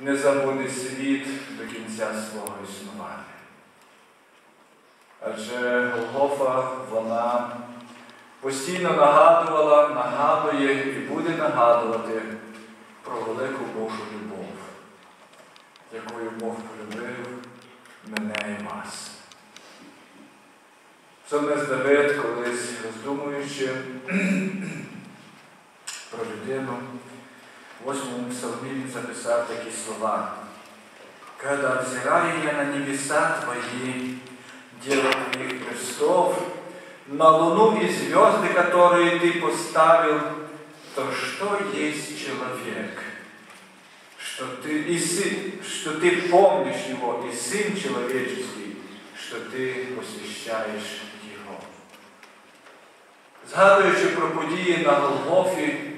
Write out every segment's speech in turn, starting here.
не забуде світ до кінця свого існування. Адже Голгофа вона постійно нагадувала, нагадує і буде нагадувати про велику Божу любов, якою Бог полюбив мене і вас. Псалмець Давид, колись роздумуючи про людину, восьмому псалмі він записав такі слова. Когда взираю я на небеса Твои, дело Твоих перстов, на луну и звезды, которые Ты поставил, то что есть человек? Что ты, и сын, что ты помнишь его, и Сын человеческий, что ты посвящаешь Його. Згадуючи про події на Голгофі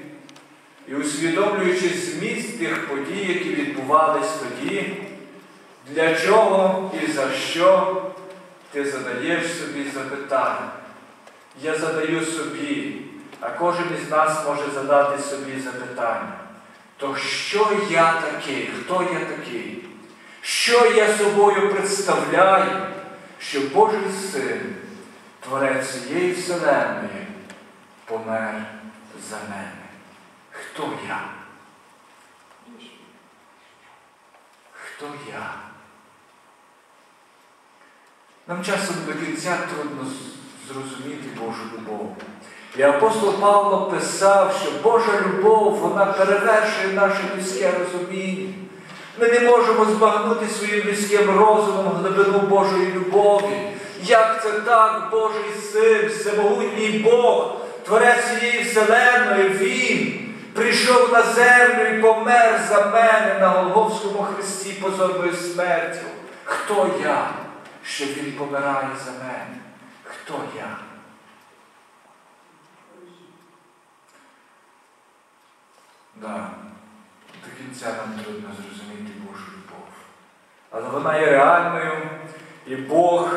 і усвідомлюючи зміст тих подій, які відбувались тоді, для чого і за що ти задаєш собі запитання. Я задаю собі, а кожен із нас може задати собі запитання. То що я такий? Хто я такий? Що я собою представляю, що Божий син, Творець цієї Вселенної, помер за мене? Хто я? Хто я? Нам часом до кінця трудно зрозуміти Божу любов. І апостол Павло писав, що Божа любов, вона перевершує наше людське розуміння. Ми не можемо збагнути своїм людським розумом глибину Божої любові. Як це так, Божий син, всемогутній Бог, Творець цієї Вселеної, Він прийшов на землю і помер за мене на Голговському хресті позорною смертю. Хто я, що Він помирає за мене? Хто я? Да, до кінця нам трудно зрозуміти Божу любов. Але вона є реальною, і Бог,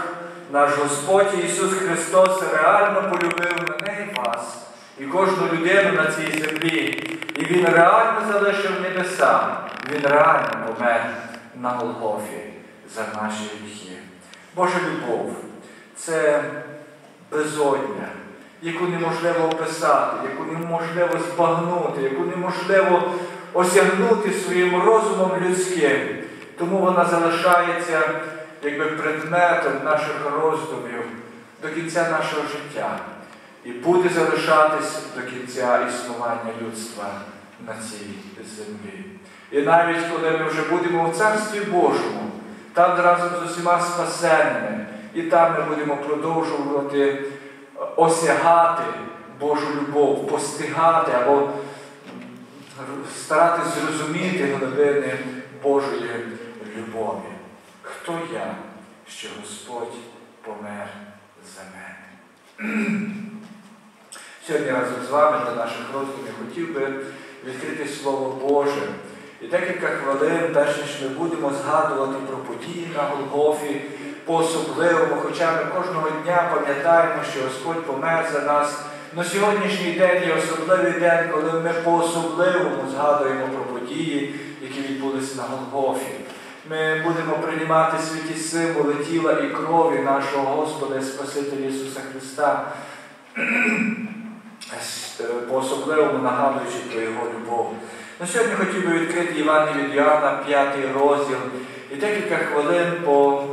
наш Господь Ісус Христос, реально полюбив мене і вас, і кожну людину на цій землі. І Він реально залишив небеса, Він реально помер на Голгофі за наші гріхи. Божа любов це безодня, яку неможливо описати, яку неможливо збагнути, яку неможливо осягнути своїм розумом людським. Тому вона залишається якби предметом наших роздумів до кінця нашого життя і буде залишатись до кінця існування людства на цій землі. І навіть коли ми вже будемо в Царстві Божому, там разом з усіма спасенними, і там ми будемо продовжувати осягати Божу любов, постигати або старатись зрозуміти глибини Божої любові. Хто я, що Господь помер за мене? Сьогодні разом з вами для наших роздумів хотів би відкрити Слово Боже. І декілька хвилин, перш ніж ми будемо згадувати про події на Голгофі по-особливому, хоча ми кожного дня пам'ятаємо, що Господь помер за нас. Но сьогоднішній день є особливий день, коли ми по-особливому згадуємо про події, які відбулися на Голгофі. Ми будемо приймати святі символи тіла і крові нашого Господа і Спасителя Ісуса Христа, по-особливому нагадуючи про Його любов. На сьогодні хотів би відкрити Іван від Іоанна, 5 розділ, і декілька хвилин по,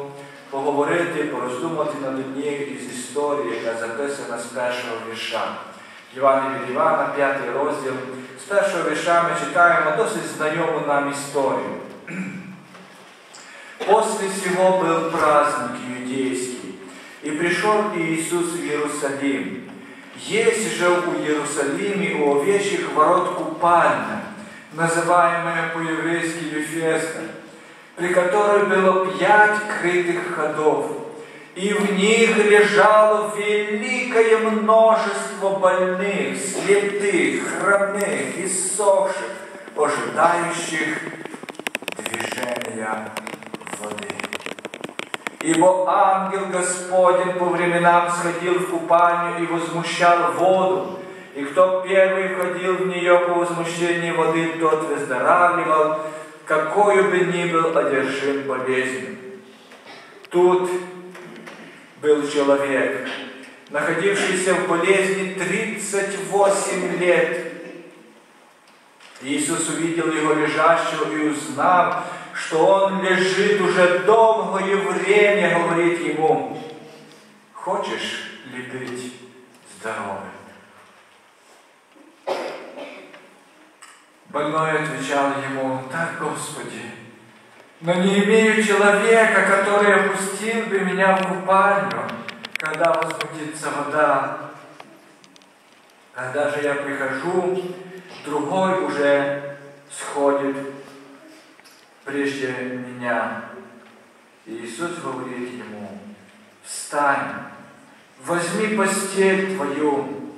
поговорити, пороздумати над однією із історій, яка записана з першого вірша. Іван від Івана, 5 розділ. З першого вірша ми читаємо досить знайому нам історію. После сего был праздник иудейский, и пришел Иисус в Иерусалим. Есть же у Иерусалиме у овечьих ворот купальня, называемая по-еврейски Вифеста, при которой было пять крытых ходов, и в них лежало великое множество больных, слепых, хромых, иссохших, ожидающих движения воды. Ибо ангел Господень по временам сходил в купальню и возмущал воду, и кто первый входил в нее по возмущении воды, тот выздоравливал, какой бы ни был одержим болезнью. Тут был человек, находившийся в болезни 38 лет. Иисус увидел его лежащего и узнав, что он лежит уже долгое время, говорит ему, хочешь ли быть здоровым? Больной отвечал ему, так, Господи, но не имею человека, который опустил бы меня в купальню, когда возбудится вода. Когда же я прихожу, другой уже сходит прежде меня. И Иисус говорит ему, встань, возьми постель твою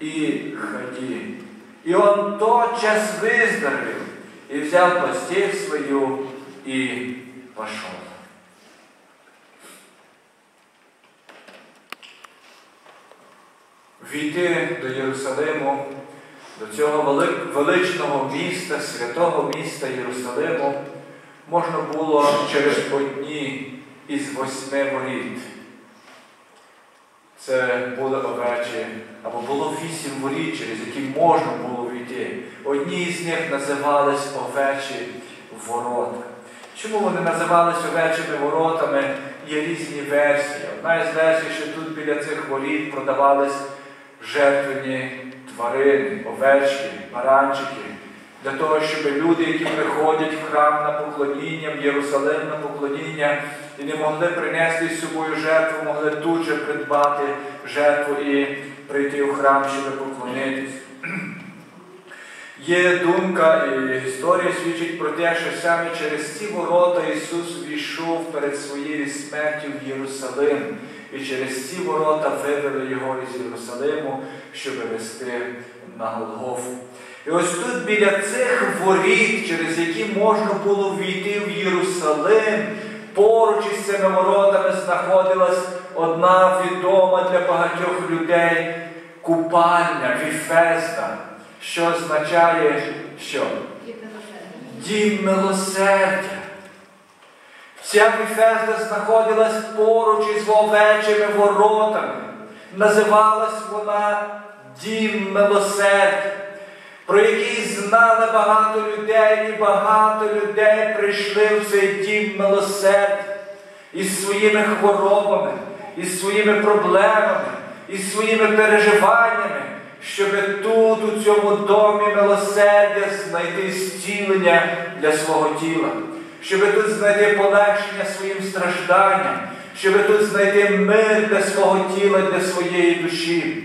и ходи. И он тотчас выздоровел и взял постель свою и пошел. Війти до Єрусалиму, до цього величного міста, святого міста Єрусалиму можна було через одні із восьми воріт. Це були овечі, або було вісім воріт, через які можна було війти. Одні з них називались овечі ворота. Чому вони називались овечими воротами? Є різні версії. Одна із версій, що тут біля цих воріт продавались жертвені тварини, овечки, баранчики, для того, щоб люди, які приходять в храм на поклоніння, в Єрусалим на поклоніння, і не могли принести з собою жертву, могли тут же придбати жертву і прийти в храм, щоб поклонитись. Є думка і історія свідчить про те, що саме через ці ворота Ісус війшов перед своєю смертю в Єрусалим. І через ці ворота вивели його із Єрусалиму, щоб вести на Голгофу. І ось тут біля цих воріт, через які можна було війти в Єрусалим, поруч із цими воротами знаходилась одна відома для багатьох людей купальня, віфеста, що означає що? Дім милосердя. Ця віфезда знаходилась поруч із овечими воротами. Називалась вона Дім милосердя про який знали багато людей, і багато людей прийшли в цей дім милосердя із своїми хворобами, із своїми проблемами, із своїми переживаннями, щоб тут, у цьому домі милосердя, знайти зцілення для свого тіла, щоб тут знайти полегшення своїм стражданням, щоб тут знайти мир для свого тіла, для своєї душі.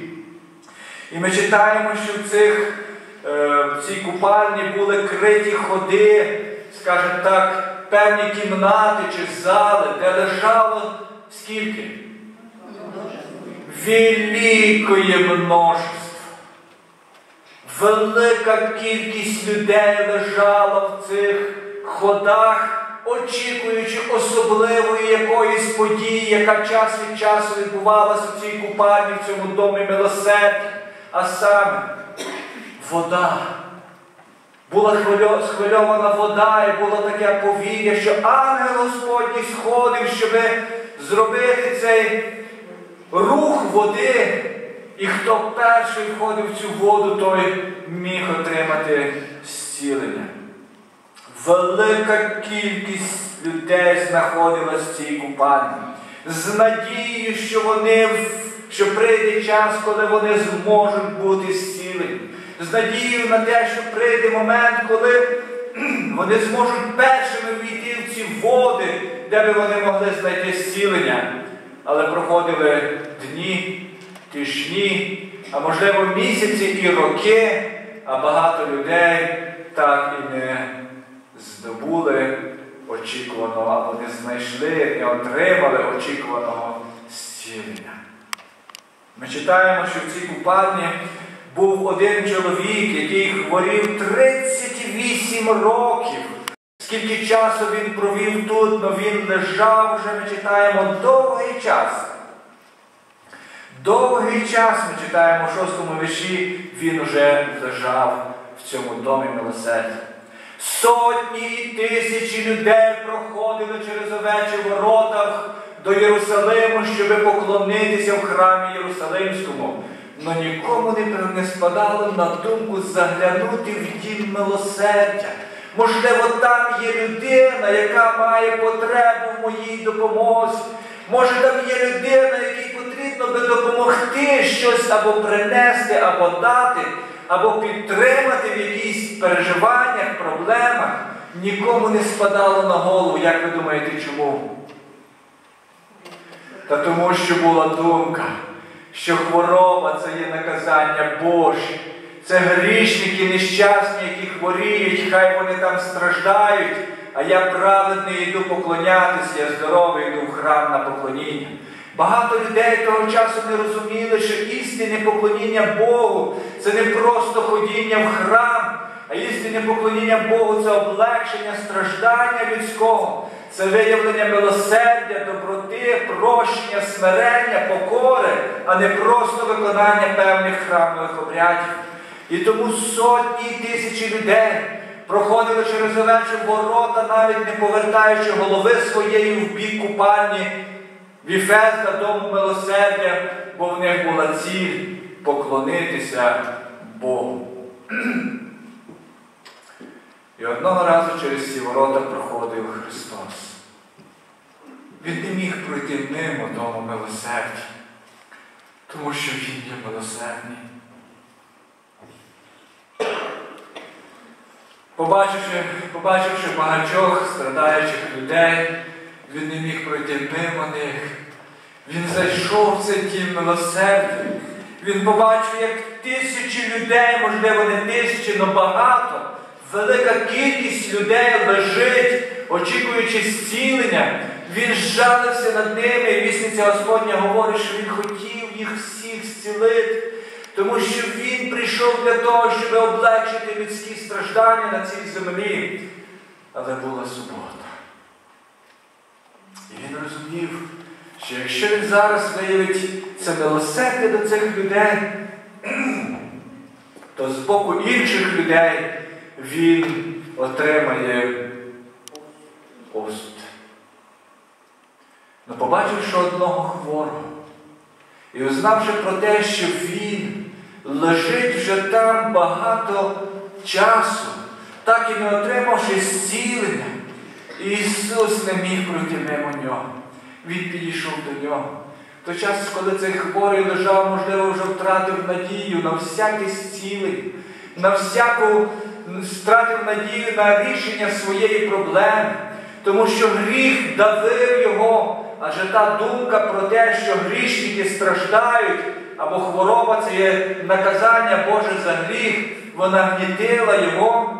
І ми читаємо, що в цих в цій купальні були криті ходи, скажімо так, певні кімнати чи зали, де лежало скільки? Великое множество. Велика кількість людей лежала в цих ходах, очікуючи особливої якоїсь події, яка час від часу відбувалася в цій купальні, в цьому домі милосердя. А саме вода. Була схвильована вода, і було таке повір'я, що ангел Господній сходив, щоб зробити цей рух води. І хто перший входив в цю воду, той міг отримати зцілення. Велика кількість людей знаходилась в цій купальні. З надією, що вони, що прийде час, коли вони зможуть бути зцілені з надією на те, що прийде момент, коли вони зможуть першими війти в ці води, де би вони могли знайти зцілення. Але проходили дні, тижні, а можливо місяці і роки, а багато людей так і не здобули очікуваного, або не знайшли, не отримали очікуваного зцілення. Ми читаємо, що в цій купальні був один чоловік, який хворів 38 років. Скільки часу він провів тут, але він лежав вже, ми читаємо, довгий час. Довгий час ми читаємо в шостому віші, він уже лежав в цьому домі милосердя. Сотні і тисячі людей проходили через овечі воротах до Єрусалиму, щоб поклонитися в храмі Єрусалимському. Но нікому не спадало на думку заглянути в дім милосердя. Можливо, там є людина, яка має потребу в моїй допомозі. Може, там є людина, якій потрібно би допомогти щось або принести, або дати, або підтримати в якихось переживаннях, проблемах. Нікому не спадало на голову, як ви думаєте, чому? Та тому, що була думка, що хвороба це є наказання Боже. Це грішники нещасні, які хворіють, хай вони там страждають, а я праведний йду поклонятися, я здоровий йду в храм на поклоніння. Багато людей того часу не розуміли, що істинне поклоніння Богу це не просто ходіння в храм, а істинне поклоніння Богу це облегшення страждання людського, це виявлення милосердя, доброти, прощення, смирення, покори, а не просто виконання певних храмових обрядів. І тому сотні і тисячі людей проходили через овечі ворота, навіть не повертаючи голови своєї в бік купальні Віфеста, дому милосердя, бо в них була ціль поклонитися Богу. І одного разу через ці ворота проходив Христос. Він не міг пройти мимо дому милосердя, тому що Він є милосердний. Побачивши, побачивши багатьох страдаючих людей, він не міг пройти мимо них. Він зайшов в цей дім милосердя. Він побачив, як тисячі людей, можливо, не тисячі, але багато, велика кількість людей лежить, очікуючи зцілення. Він зжалився над ними, і вісниця Господня говорить, що він хотів їх всіх зцілити. Тому що Він прийшов для того, щоб облегшити людські страждання на цій землі. Але була субота. І він розумів, що якщо він зараз виявить це милосердя до цих людей, то з боку інших людей він отримає осуд. Но побачивши одного хворого і узнавши про те, що він лежить вже там багато часу, так і не отримавши зцілення, Ісус не міг пройти мимо нього. Він підійшов до нього. В той час, коли цей хворий лежав, можливо, вже втратив надію на всяке зцілення, на всяку втратив надію на рішення своєї проблеми, тому що гріх давив його, адже та думка про те, що грішники страждають, або хвороба це є наказання Боже за гріх, вона гнітила його.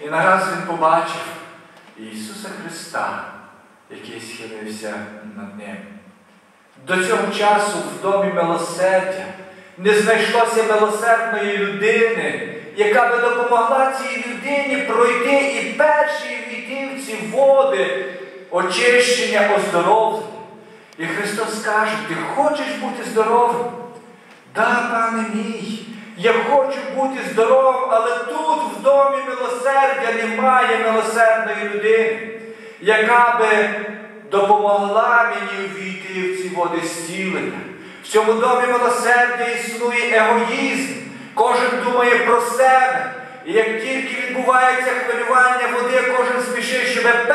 І нараз він побачив Ісуса Христа, який схилився над ним. До цього часу в домі милосердя не знайшлося милосердної людини, яка би допомогла цій людині пройти і перші війти в ці води очищення, оздоровлення. І Христос каже, ти хочеш бути здоровим? Да, пане мій, я хочу бути здоровим, але тут, в домі милосердя, немає милосердної людини, яка би допомогла мені увійти в ці води зцілення. В цьому домі милосердя існує егоїзм. Кожен думає про себе. І як тільки відбувається хвилювання води, кожен спішить, щоб і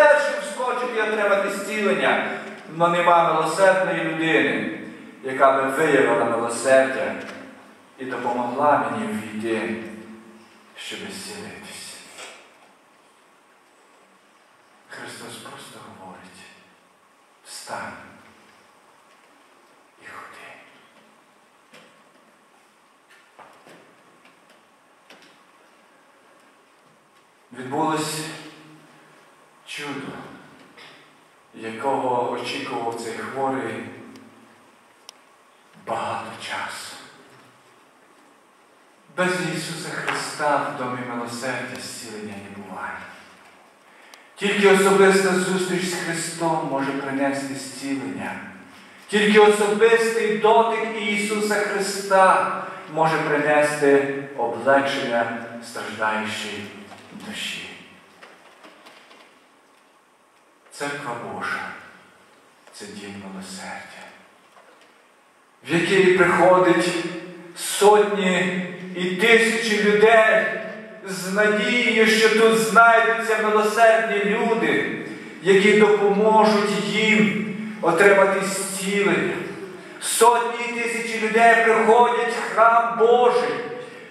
отримати зцілення. Но нема милосердної людини, яка би виявила милосердя і допомогла мені війти, щоб зцілитись. Христос просто говорить, встань і ходи. Відбулось чудо, якого очікував цей хворий багато часу. Без Ісуса Христа в домі милосердя зцілення не буває. Тільки особиста зустріч з Христом може принести зцілення. Тільки особистий дотик Ісуса Христа може принести облегшення страждаючій душі. Церква Божа це дім милосердя, в який приходить сотні і тисячі людей з надією, що тут знайдуться милосердні люди, які допоможуть їм отримати зцілення. Сотні і тисячі людей приходять в храм Божий,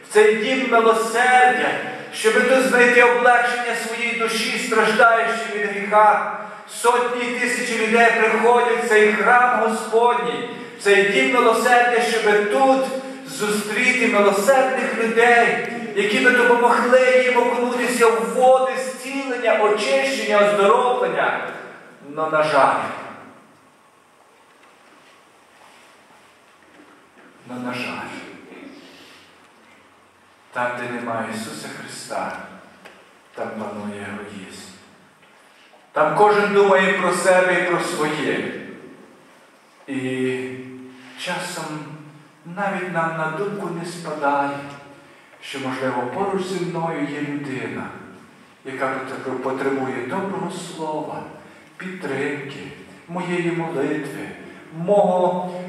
в цей дім милосердя, щоб тут знайти облегшення своїй душі, страждаючи від гріха. Сотні тисячі людей приходять в цей храм Господній, в цей дім милосердя, щоб тут зустріти милосердних людей, які би допомогли їм окунутися в води зцілення, очищення, оздоровлення. Но, на жаль, но, на жаль, там, де немає Ісуса Христа, там панує егоїзм. Там кожен думає про себе і про своє. І часом навіть нам на думку не спадає, що, можливо, поруч зі мною є людина, яка потребує доброго слова, підтримки, моєї молитви, мого,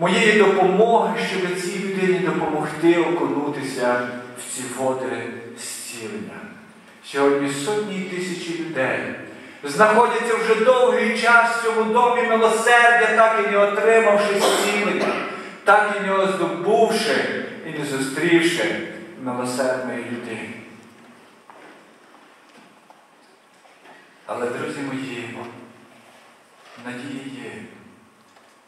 моєї допомоги, щоб цій людині допомогти окунутися в ці води зцілення. Сьогодні сотні і тисячі людей знаходяться вже довгий час в цьому домі милосердя, так і не отримавши зцілення, так і не оздобувши і не зустрівши милосердної людини. Але, друзі мої, надія є.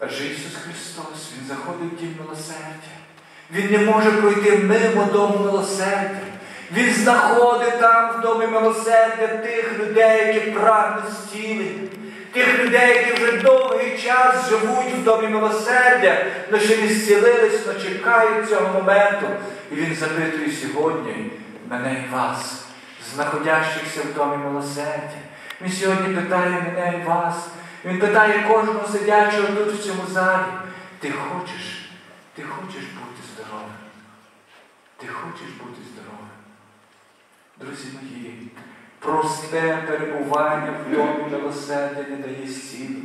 Адже Ісус Христос, Він заходить в дім милосердя. Він не може пройти мимо дому милосердя. Він знаходить там в домі милосердя тих людей, які прагнуть зцілення, тих людей, які вже довгий час живуть в домі милосердя, але ще не зцілились, але чекають цього моменту. І він запитує сьогодні мене і вас, знаходящихся в домі милосердя. Він сьогодні питає мене і вас. Він питає кожного сидячого тут в цьому залі. Ти хочеш, ти хочеш бути здоровим? Ти хочеш бути здоровим? Друзі мої, просте перебування в домі милосердя не дає зцілення.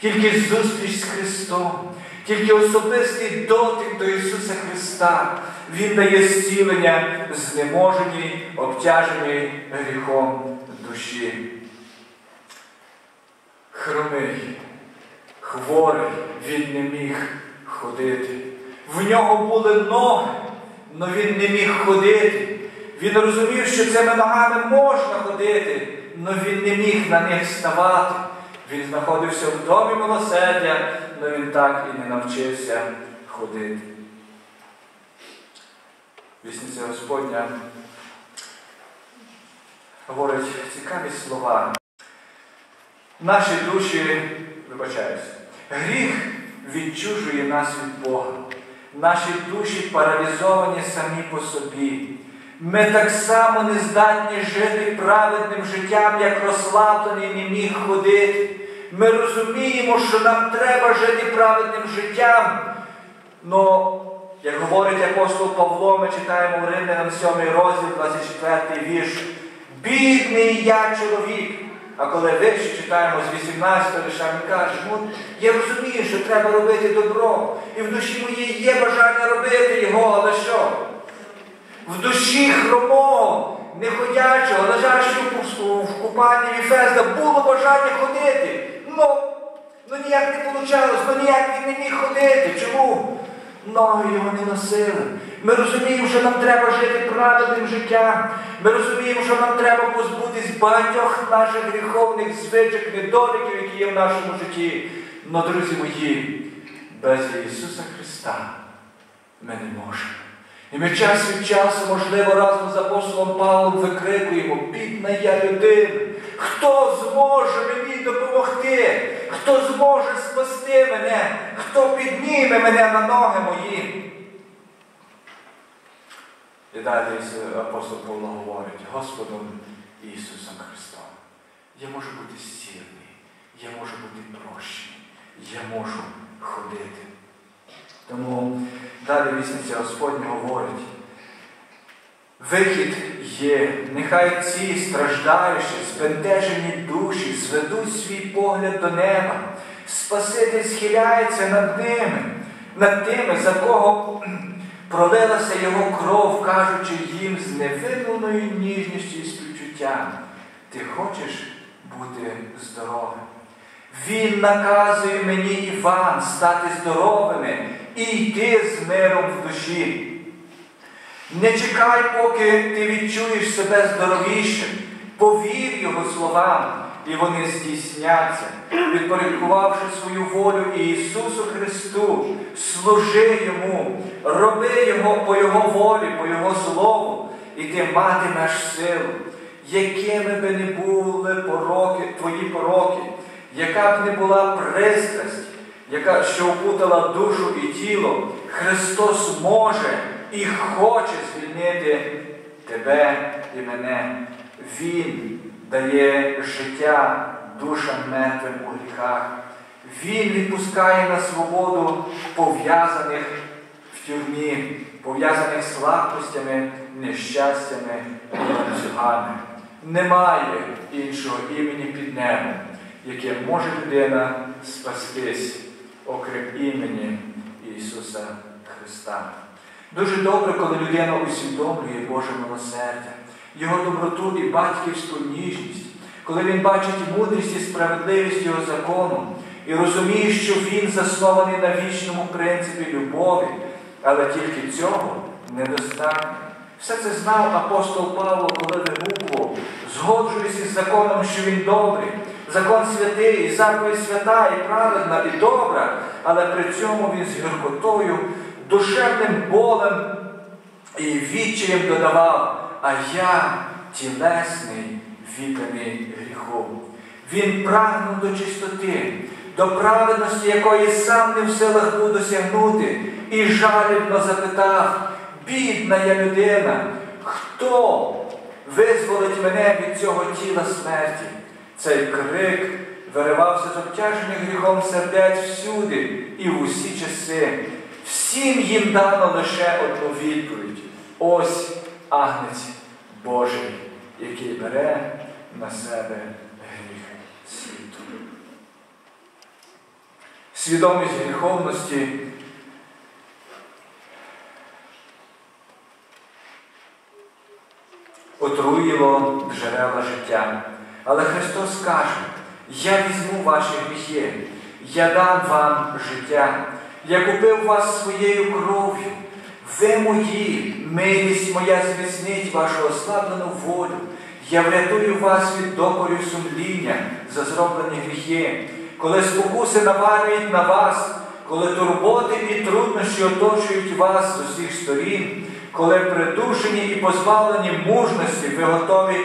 Тільки зустріч з Христом, тільки особистий дотик до Ісуса Христа, Він дає зцілення знеможеній, обтяженій гріхом душі. Хромий, хворий, він не міг ходити. В нього були ноги, але він не міг ходити. Він розумів, що цими ногами можна ходити, але він не міг на них ставати. Він знаходився в домі милосердя, але він так і не навчився ходити. Вісниця Господня говорить цікаві слова. Наші душі, вибачаюся, гріх відчужує нас від Бога. Наші душі паралізовані самі по собі. Ми так само не здатні жити праведним життям, як розслаблений міг ходити. Ми розуміємо, що нам треба жити праведним життям. Но, як говорить апостол Павло, ми читаємо в Римлянам 7 розділ, 24 вірш. Бідний я чоловік. А коли вище читаємо з 18 лиша, він каже, ну, я розумію, що треба робити добро. І в душі моїй є бажання робити його, але що? В душі хромого, неходячого, лежачого в купанні Віфезда було бажання ходити. Ну, ну ніяк не вийшло, ну ніяк він не міг ходити. Чому? Ноги його не носили. Ми розуміємо, що нам треба жити праведним життям. Ми розуміємо, що нам треба позбутись багатьох наших гріховних звичок, недоліків, які є в нашому житті. Но, друзі мої, без Ісуса Христа ми не можемо. І ми час від часу, можливо, разом з апостолом Павлом викрикуємо, бідна я людина. Хто зможе мені допомогти? Хто зможе спасти мене? Хто підніме мене на ноги мої? І далі апостол Павло говорить, Господом Ісусом Христом, я можу бути зцілений, я можу бути прощений, я можу ходити. Тому далі вісниця Господня говорить. Вихід є, нехай ці страждаючі, збентежені душі зведуть свій погляд до неба. Спаситель схиляється над ними, над тими, за кого пролилася його кров, кажучи їм з невимовною ніжністю і співчуттям. Ти хочеш бути здоровим? Він наказує мені і вам стати здоровими і йти з миром в душі. Не чекай, поки ти відчуєш себе здоровішим, повір Його словам, і вони здійсняться, підпорядкувавши свою волю Ісусу Христу, служи Йому, роби Його по Його волі, по Його слову, і ти матимеш силу, якими би не були пороки, твої пороки, яка б не була пристрасть, яка що опутала душу і тіло, Христос може і хоче звільнити тебе і мене. Він дає життя душам мертвим у гріхах. Він відпускає на свободу пов'язаних в тюрмі, пов'язаних слабкостями, нещастями і ланцюгами. Немає іншого імені під небом, яке може людина спастись, окрім імені Ісуса Христа. Дуже добре, коли людина усвідомлює Боже милосердя, Його доброту і батьківську ніжність, коли він бачить мудрість і справедливість Його закону і розуміє, що Він заснований на вічному принципі любові, але тільки цього недостатньо. Все це знав апостол Павло, коли вигукував, згоджуюсь із законом, що він добрий, закон святий, і заповідь свята, і праведна, і добра, але при цьому він з гіркотою душевним болем і відчаєм додавав, а я тілесний, відданий гріху. Він прагнув до чистоти, до праведності, якої сам не в силах був досягнути, і жалібно запитав, бідна я людина, хто визволить мене від цього тіла смерті? Цей крик виривався з обтяжених гріхом сердець всюди і в усі часи. Всім їм дано лише одну відповідь. Ось агнець Божий, який бере на себе гріх світу. Свідомість гріховності отруїло джерела життя. Але Христос каже, я візьму ваші гріхи, я дам вам життя. Я купив вас своєю кров'ю. Ви мої, милість моя зміцнить вашу ослаблену волю. Я врятую вас від докорів сумління за зроблені гріхи, коли спокуси навалюють на вас, коли турботи і труднощі оточують вас з усіх сторін, коли придушені і позбавлені мужності, ви готові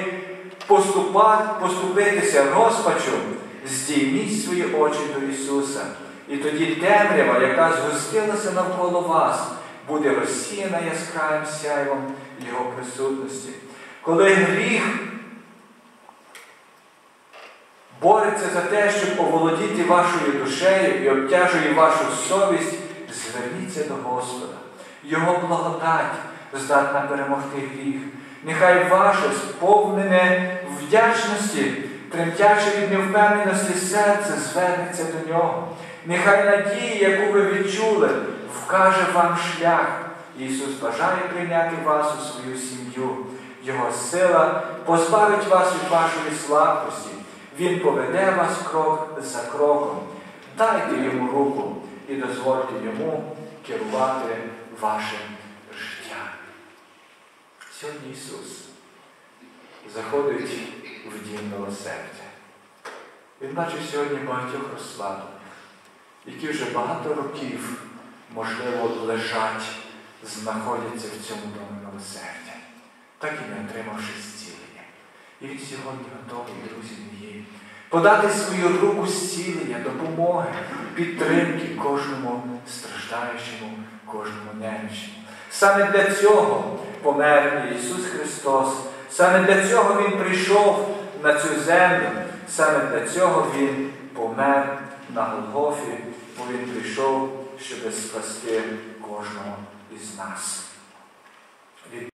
поступати, поступитися розпачом, здійміть свої очі до Ісуса. І тоді темрява, яка згустилася навколо вас, буде розсіяна яскравим сяйвом Його присутності. Коли гріх бореться за те, щоб оволодіти вашою душею і обтяжує вашу совість, зверніться до Господа. Його благодать здатна перемогти гріх. Нехай ваше сповнене вдячності, тремтяче від невпевненості серце звернеться до нього. Нехай надія, яку ви відчули, вкаже вам шлях. Ісус бажає прийняти вас у свою сім'ю. Його сила позбавить вас від вашої слабкості. Він поведе вас крок за кроком. Дайте йому руку і дозвольте йому керувати вашим життям. Сьогодні Ісус заходить в дім милосердя. Він бачить сьогодні багатьох розслаблених які вже багато років, можливо, лежать, знаходяться в цьому домі милосердя, так і не отримавши зцілення. І він сьогодні готовий, друзі мої, подати свою руку зцілення, допомоги, підтримки кожному страждаючому, кожному немічному. Саме для цього помер Ісус Христос, саме для цього Він прийшов на цю землю, саме для цього Він помер на Голгофі, бо Він прийшов še bez kaste kožno iz nas.